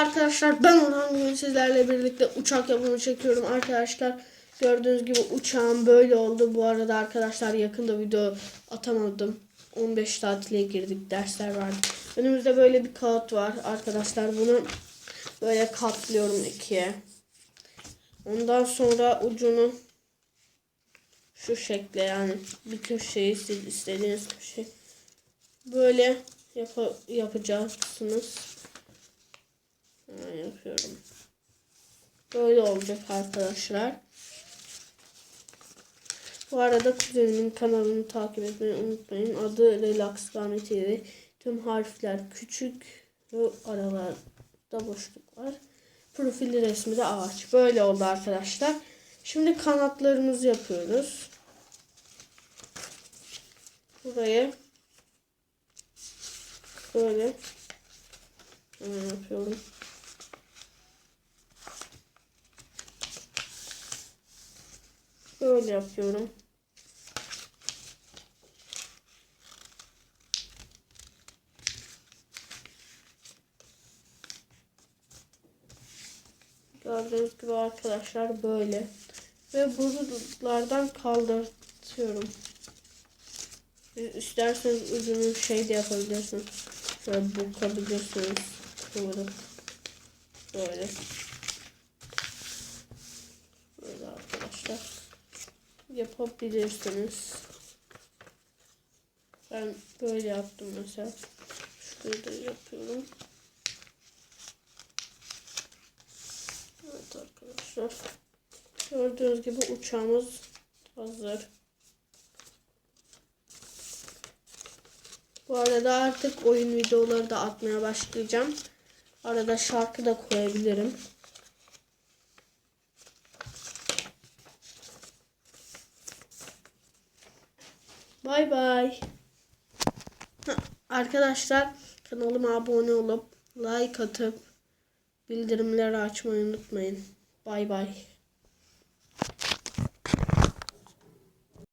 arkadaşlar ben Orhan bugün sizlerle birlikte uçak yapımı çekiyorum arkadaşlar. Gördüğünüz gibi uçağım böyle oldu. Bu arada arkadaşlar yakında video atamadım. 15 tatile girdik dersler vardı. Önümüzde böyle bir kağıt var arkadaşlar. Bunu böyle katlıyorum ikiye. Ondan sonra ucunu şu şekle yani bir köşeyi siz istediğiniz köşe böyle yapa- yapacaksınız. Yapıyorum. Böyle olacak arkadaşlar. Bu arada kuzenimin kanalını takip etmeyi unutmayın. Adı Relax Gami TV. Tüm harfler küçük ve aralarda boşluk var. Profil resmi de ağaç. Böyle oldu arkadaşlar. Şimdi kanatlarımızı yapıyoruz. Buraya böyle yapıyorum. Böyle yapıyorum. Gördüğünüz gibi arkadaşlar böyle. Ve buralardan kaldırtıyorum. İsterseniz ucunu şey de yapabilirsiniz. Şöyle bukabilirsiniz. Kıvırıp. Böyle. Böyle arkadaşlar. Yapabilirsiniz. Ben böyle yaptım mesela. Şurayı da yapıyorum. Evet arkadaşlar. Gördüğünüz gibi uçağımız hazır. Bu arada artık oyun videoları da atmaya başlayacağım. Arada şarkı da koyabilirim. Bay bay. Arkadaşlar kanalıma abone olup like atıp bildirimleri açmayı unutmayın. Bay bay.